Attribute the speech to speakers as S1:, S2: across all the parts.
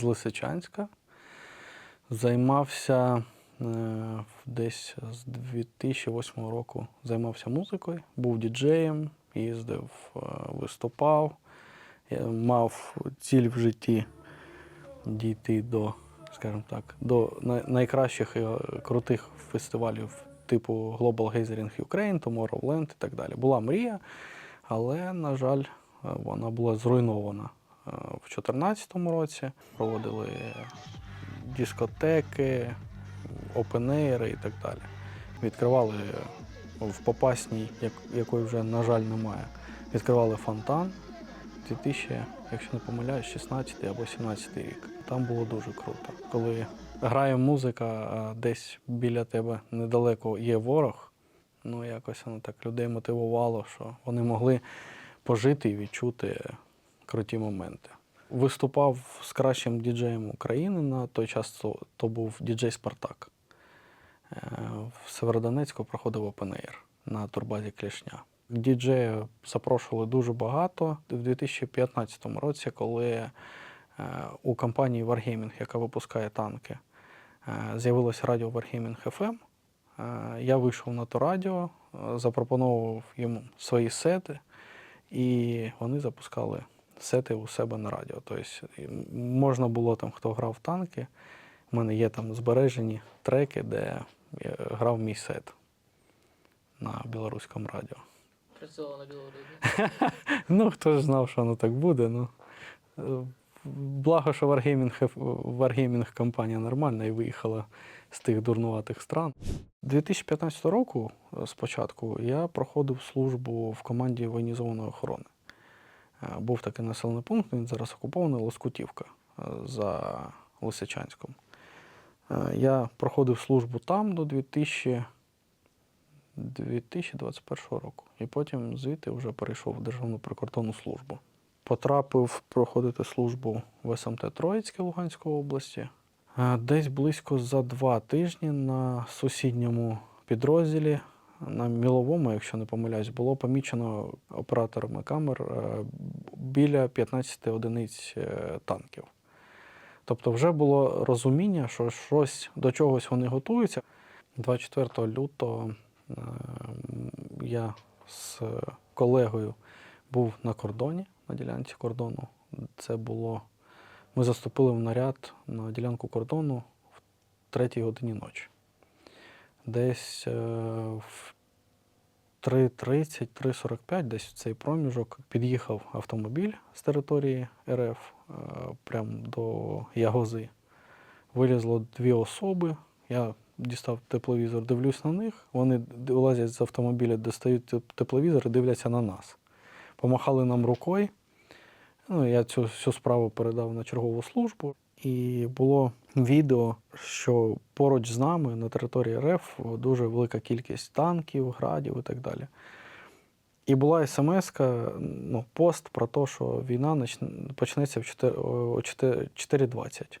S1: з Лисичанська. Займався е, десь з 2008 року займався музикою, був діджеєм, їздив, е, виступав. Я мав ціль в житті дійти до, скажімо так, до найкращих і е, крутих фестивалів типу Global Gathering Ukraine, Tomorrowland і так далі. Була мрія, але, на жаль, е, вона була зруйнована. Е, В 2014 році проводили дискотеки, опенейри і так далі. Відкривали в Попасній, якої вже, на жаль, немає. Відкривали фонтан 2000, якщо не помиляюсь, 16 або 17 рік. Там було дуже круто. Коли грає музика, а десь біля тебе недалеко є ворог, ну якось воно так людей мотивувало, що вони могли пожити і відчути круті моменти. Виступав з кращим діджеєм України на той час, то, то був діджей Спартак. Е, В Северодонецьку проходив Open Air на турбазі Клішня. Діджея запрошували дуже багато. В 2015 році, коли е, у компанії Wargaming, яка випускає танки, е, з'явилося радіо Wargaming FM, я вийшов на то радіо, запропонував йому свої сети, і вони запускали сети у себе на радіо. Тобто можна було там, хто грав в танки. У мене є там збережені треки, де я грав мій сет на білоруському радіо.
S2: Працювала на Білорусі.
S1: Ну, хто ж знав, що воно так буде. Ну, Е, благо, що Wargaming, Wargaming компанія нормальна і виїхала з тих дурнуватих стран. 2015 року е, спочатку я проходив службу в команді воєнізованої охорони. Е, Був такий населений пункт, він зараз окупований Лоскутівка е, за Лисичанськом. Е, Я проходив службу там до 2000, 2021 року. І потім звідти вже перейшов в Державну прикордонну службу. Потрапив проходити службу в СМТ Троїцьке Луганської області. Десь близько за два тижні на сусідньому підрозділі, на міловому, якщо не помиляюсь, було помічено операторами камер е, біля 15 одиниць е, танків. Тобто вже було розуміння, що щось до чогось вони готуються. 24 лютого е, я з колегою був на кордоні, на ділянці кордону. Це було. Ми заступили в наряд на ділянку кордону в третій годині ночі. Десь е, в 3.30, 3.45, десь в цей проміжок під'їхав автомобіль з території РФ е, прямо до Ягози. Вилізло дві особи. Я дістав тепловізор, дивлюсь на них. Вони вилазять з автомобіля, достають теп- тепловізор і дивляться на нас. Помахали нам рукою. Ну, я цю всю справу передав на чергову службу. І було відео, що поруч з нами на території РФ дуже велика кількість танків, градів і так далі. І була смс, ну, пост про те, що війна почнеться в 4 о 4.20.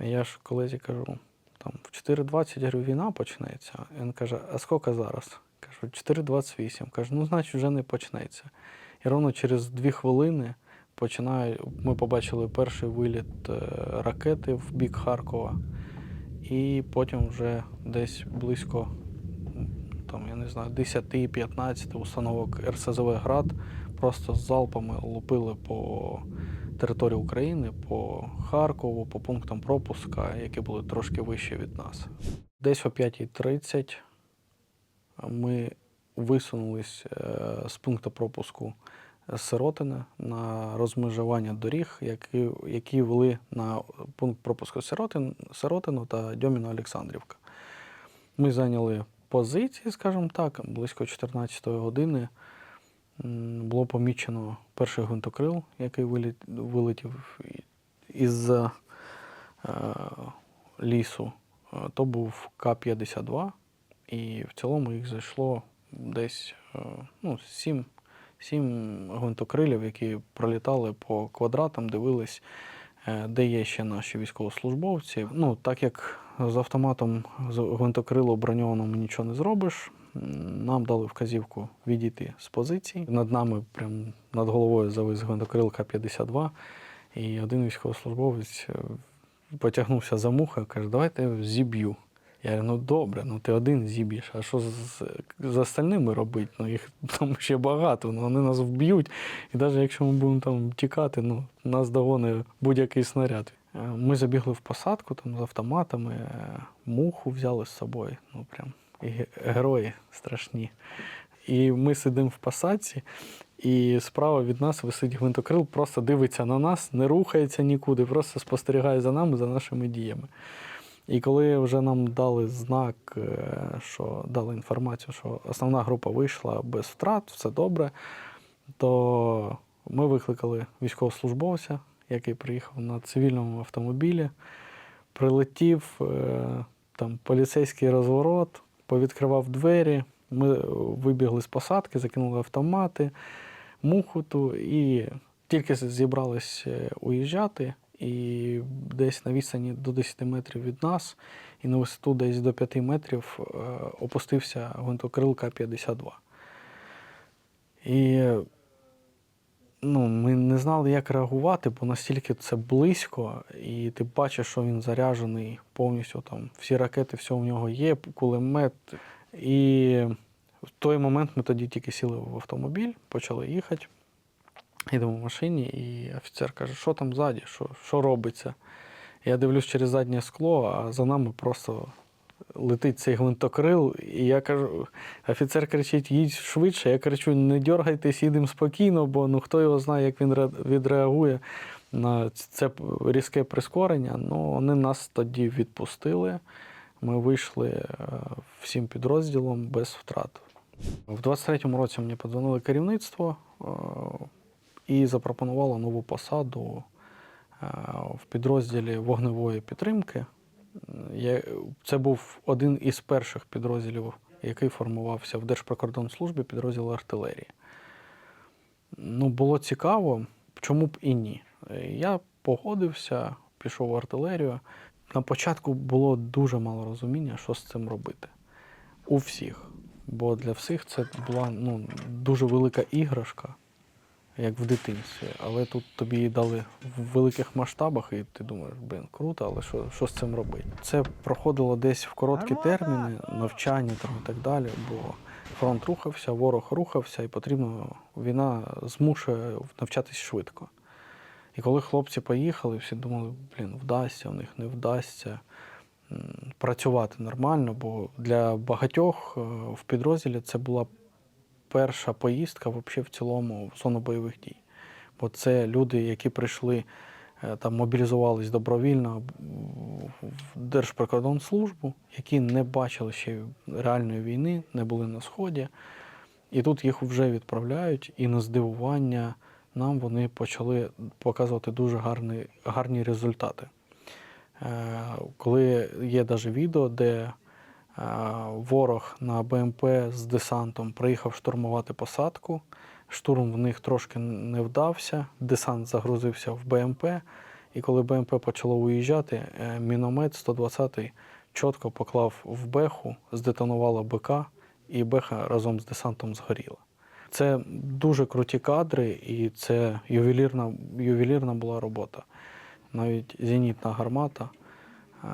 S1: І Я ж колезі кажу, там в 4.20 я говорю, війна почнеться. Він каже, а скільки зараз? Кажу, 4.28. Кажу, ну, значить, вже не почнеться. І ровно через дві хвилини починає, ми побачили перший виліт е, ракети в бік Харкова. І потім вже десь близько там, я не знаю, 10-15 установок РСЗВ Град просто з залпами лупили по території України, по Харкову, по пунктам пропуска, які були трошки вищі від нас. Десь о 5.30 ми висунулись е, з пункту пропуску Сиротина на розмежування доріг, які, які вели на пункт пропуску Сиротин, Сиротину та Дьоміно Олександрівка. Ми зайняли позиції, скажімо так, близько 14-ї години. Було помічено перший гвинтокрил, який вилетів із е, лісу. То був К-52, і в цілому їх зайшло десь е, ну, 7, 7 гвинтокрилів, які пролітали по квадратам, дивились, е, де є ще наші військовослужбовці. Ну, так як з автоматом з гвинтокрилу броньованому нічого не зробиш, нам дали вказівку відійти з позицій. Над нами, прям над головою завис гвинтокрил К-52. І один військовослужбовець е, потягнувся за мухою, каже, давайте зіб'ю. Я говорю, ну добре, ну ти один зіб'єш, а що з, з остальними робити? Ну їх там ще багато, ну вони нас вб'ють. І навіть якщо ми будемо там тікати, ну нас догоне будь-який снаряд. Е, Ми забігли в посадку там з автоматами, е, муху взяли з собою. Ну прям і герої страшні. І ми сидимо в посадці, і справа від нас висить гвинтокрил, просто дивиться на нас, не рухається нікуди, просто спостерігає за нами, за нашими діями. І коли вже нам дали знак, е, що дали інформацію, що основна група вийшла без втрат, все добре, то ми викликали військовослужбовця, який приїхав на цивільному автомобілі, прилетів, е, там поліцейський розворот, повідкривав двері. Ми вибігли з посадки, закинули автомати, мухуту і тільки зібрались е, уїжджати, і десь на відстані до 10 метрів від нас, і на висоту десь до 5 метрів е, опустився гвинтокрил К-52. І ну, ми не знали, як реагувати, бо настільки це близько, і ти бачиш, що він заряджений повністю там. Всі ракети, все в нього є, кулемет. І в той момент ми тоді тільки сіли в автомобіль, почали їхати. Їдемо в машині, і офіцер каже, що там ззаді, що, що робиться. Я дивлюсь через заднє скло, а за нами просто летить цей гвинтокрил. І я кажу, офіцер кричить, їдь швидше. Я кричу, не дергайтесь, їдемо спокійно, бо ну хто його знає, як він відреагує на це різке прискорення. Ну, вони нас тоді відпустили. Ми вийшли е, всім підрозділом без втрат. В 23-му році мені подзвонили керівництво е, і запропонувало нову посаду е, в підрозділі вогневої підтримки. Це був один із перших підрозділів, який формувався в Держприкордонслужбі, підрозділ артилерії. Ну, було цікаво, чому б і ні. Я погодився, пішов в артилерію. На початку було дуже мало розуміння, що з цим робити. У всіх. Бо для всіх це була ну, дуже велика іграшка, як в дитинстві. Але тут тобі її дали в великих масштабах, і ти думаєш, блін, круто, але що, що з цим робити? Це проходило десь в короткі терміни, навчання там, і так далі, бо фронт рухався, ворог рухався, і потрібно війна змушує навчатись швидко. І коли хлопці поїхали, всі думали, блін, вдасться, в них не вдасться працювати нормально, бо для багатьох е, в підрозділі це була перша поїздка взагалі в цілому в зону бойових дій. Бо це люди, які прийшли е, там мобілізувались добровільно в Держприкордонслужбу, які не бачили ще реальної війни, не були на сході. І тут їх вже відправляють, і на здивування нам вони почали показувати дуже гарні, гарні результати. Е, Коли є навіть відео, де ворог на БМП з десантом приїхав штурмувати посадку, штурм в них трошки не вдався, десант загрузився в БМП, і коли БМП почало уїжджати, е, міномет 120-й чітко поклав в беху, здетонувала БК, і беха разом з десантом згоріла. Це дуже круті кадри, і це ювелірна, ювелірна була робота. Навіть зенітна гармата е,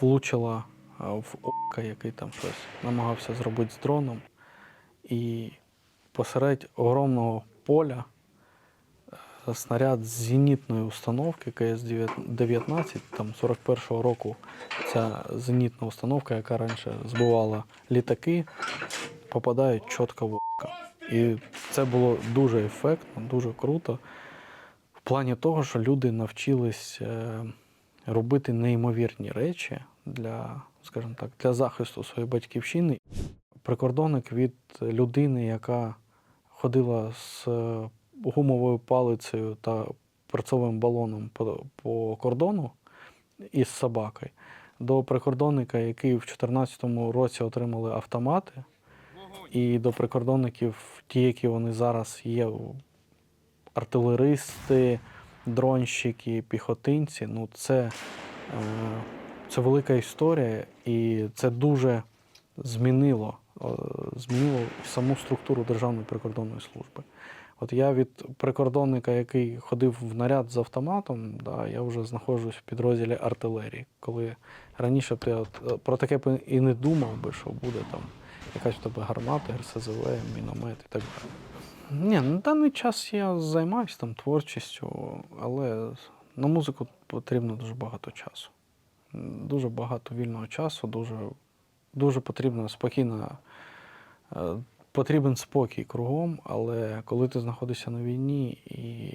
S1: влучила е, в ока, який там щось намагався зробити з дроном. І посеред огромного поля е, снаряд з зенітної установки КС-19, там 41-го року ця зенітна установка, яка раніше збивала літаки, попадає чітко в око. І це було дуже ефектно, дуже круто. В плані того, що люди навчились е, робити неймовірні речі для, скажімо так, для захисту своєї батьківщини. Прикордонник від людини, яка ходила з е, гумовою палицею та перцовим балоном по, по кордону із собакою, до прикордонника, який в 2014 році отримали автомати, і до прикордонників, ті, які вони зараз є, артилеристи, дронщики, піхотинці, ну це, е, це велика історія, і це дуже змінило, е, змінило саму структуру Державної прикордонної служби. От я від прикордонника, який ходив в наряд з автоматом, да, я вже знаходжусь в підрозділі артилерії. Коли раніше ти от, е, про таке і не думав би, що буде там якась в тебе гармата, РСЗВ, міномет і так далі. Ні, на даний час я займаюся там творчістю, але на музику потрібно дуже багато часу. Дуже багато вільного часу, дуже, дуже потрібна спокійна, е, потрібен спокій кругом, але коли ти знаходишся на війні і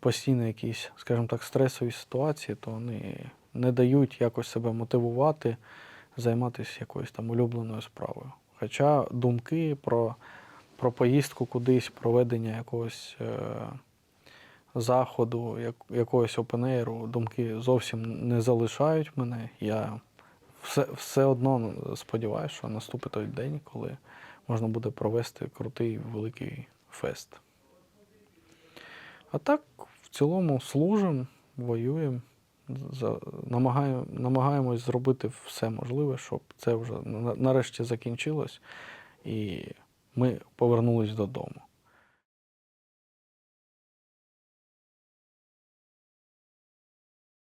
S1: постійно якісь, скажімо так, стресові ситуації, то вони не дають якось себе мотивувати, займатися якоюсь там улюбленою справою. Хоча думки про, про поїздку кудись, проведення якогось е, заходу, як, якогось опенейру, думки зовсім не залишають мене. Я все, все одно сподіваюся, що наступить той день, коли можна буде провести крутий великий фест. А так, в цілому, служимо, воюємо, намагаю, намагаємось зробити все можливе, щоб це вже на- нарешті закінчилось, і ми повернулись додому.